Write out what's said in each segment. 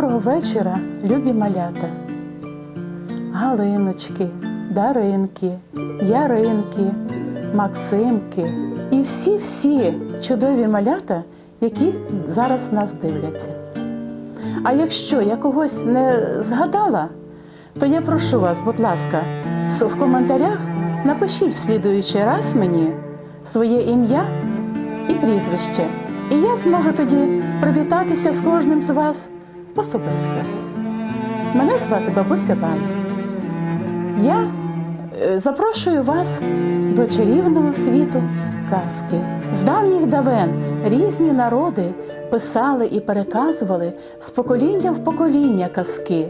Доброго вечора, любі малята. Галиночки, Даринки, Яринки, Максимки і всі-всі чудові малята, які зараз нас дивляться. А якщо я когось не згадала, то я прошу вас, будь ласка, в коментарях напишіть в слідуючий раз мені своє ім'я і прізвище. І я зможу тоді привітатися з кожним з вас особисто. Мене звати бабуся Валя. Я е, запрошую вас до чарівного світу казки. З давніх давен різні народи писали і переказували з покоління в покоління казки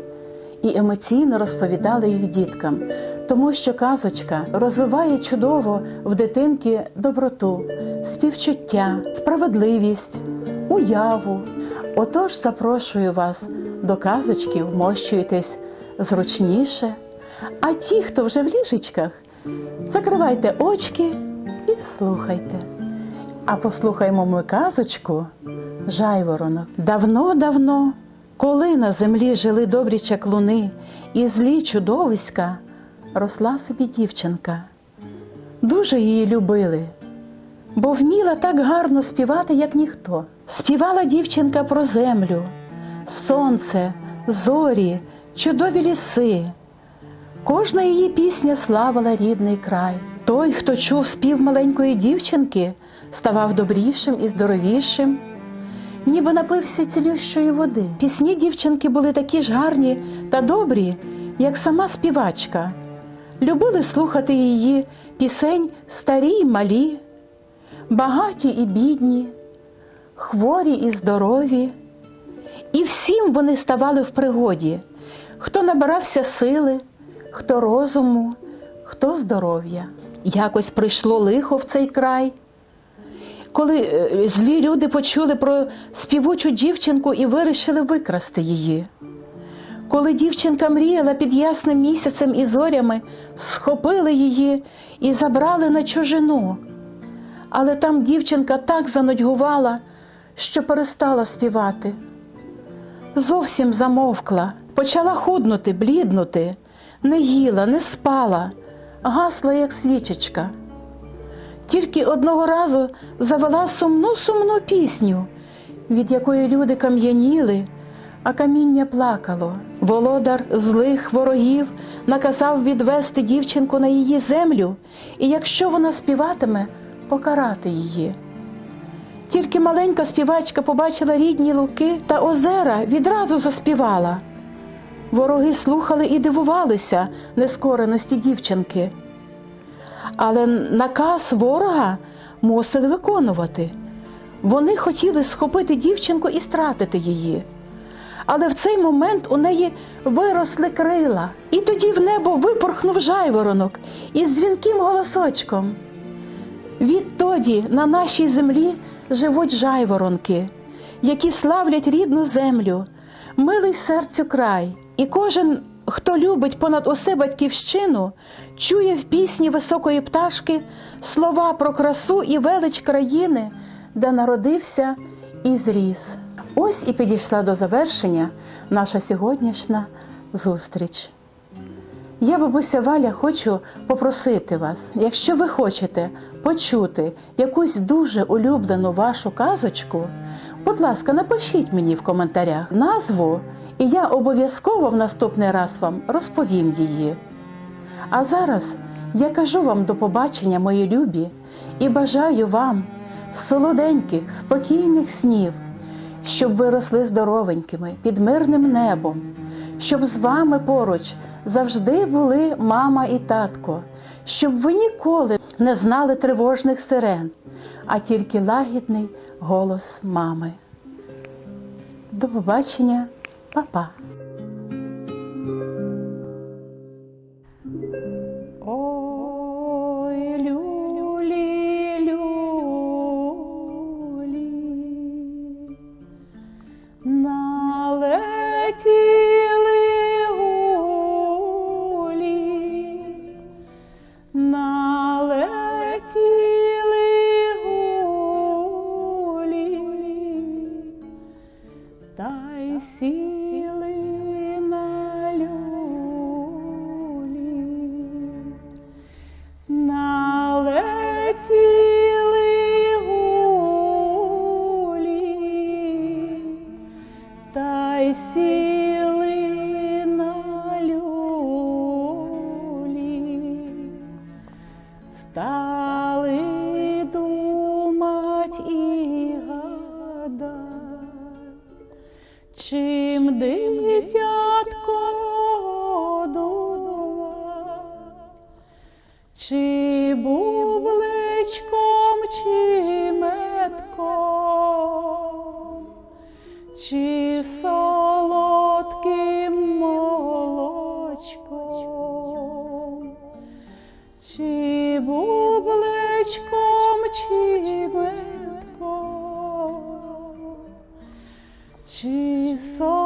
і емоційно розповідали їх діткам, тому що казочка розвиває чудово в дитинки доброту, співчуття, справедливість, уяву. Отож запрошую вас до казочки, вмощуйтесь зручніше. А ті, хто вже в ліжечках, закривайте очки і слухайте. А послухаймо ми казочку Жайворонок. Давно-давно, коли на землі жили добрі чаклуни і злі чудовиська, росла собі дівчинка. Дуже її любили, бо вміла так гарно співати, як ніхто. Співала дівчинка про землю, сонце, зорі, чудові ліси. Кожна її пісня славила рідний край. Той, хто чув спів маленької дівчинки, ставав добрішим і здоровішим, ніби напився цілющої води. Пісні дівчинки були такі ж гарні та добрі, як сама співачка. Любили слухати її пісень старі й малі, багаті і бідні, хворі і здорові. І всім вони ставали в пригоді, хто набирався сили, хто розуму, хто здоров'я. Якось прийшло лихо в цей край. Коли е, злі люди почули про співучу дівчинку і вирішили викрасти її. Коли дівчинка мріяла під ясним місяцем і зорями, схопили її і забрали на чужину. Але там дівчинка так занудьгувала, що перестала співати. Зовсім замовкла, почала худнути, бліднути, не їла, не спала, гасла, як свічечка. Тільки одного разу завела сумну сумну пісню, від якої люди кам'яніли, а каміння плакало. Володар злих ворогів наказав відвести дівчинку на її землю, і якщо вона співатиме, покарати її. Тільки маленька співачка побачила рідні луки та озера, відразу заспівала. Вороги слухали і дивувалися нескореності дівчинки. Але наказ ворога мусили виконувати. Вони хотіли схопити дівчинку і стратити її. Але в цей момент у неї виросли крила, і тоді в небо випорхнув жайворонок із дзвінким голосочком. Відтоді на нашій землі живуть жайворонки, які славлять рідну землю, милий серцю край, і кожен, хто любить понад усе батьківщину, чує в пісні високої пташки слова про красу і велич країни, де народився і зріс. Ось і підійшла до завершення наша сьогоднішня зустріч. Я, бабуся Валя, хочу попросити вас, якщо ви хочете почути якусь дуже улюблену вашу казочку, будь ласка, напишіть мені в коментарях назву, і я обов'язково в наступний раз вам розповім її. А зараз я кажу вам до побачення, мої любі, і бажаю вам солоденьких, спокійних снів, щоб ви росли здоровенькими під мирним небом, щоб з вами поруч завжди були мама і татко, щоб ви ніколи не знали тривожних сирен, а тільки лагідний голос мами. До побачення, Па-па. сіли на люлі, стали думать і гадать, чим дитятко годувать, чи бубличком, чи метком, чи со. She's so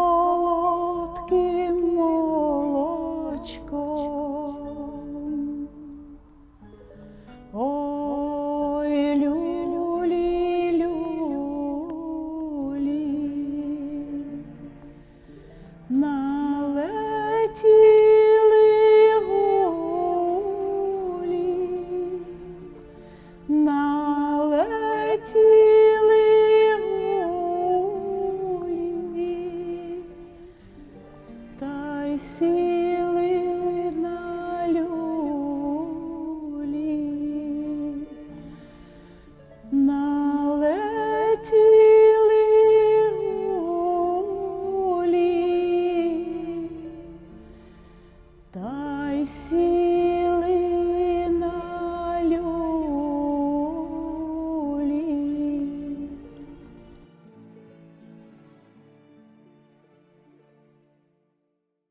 sim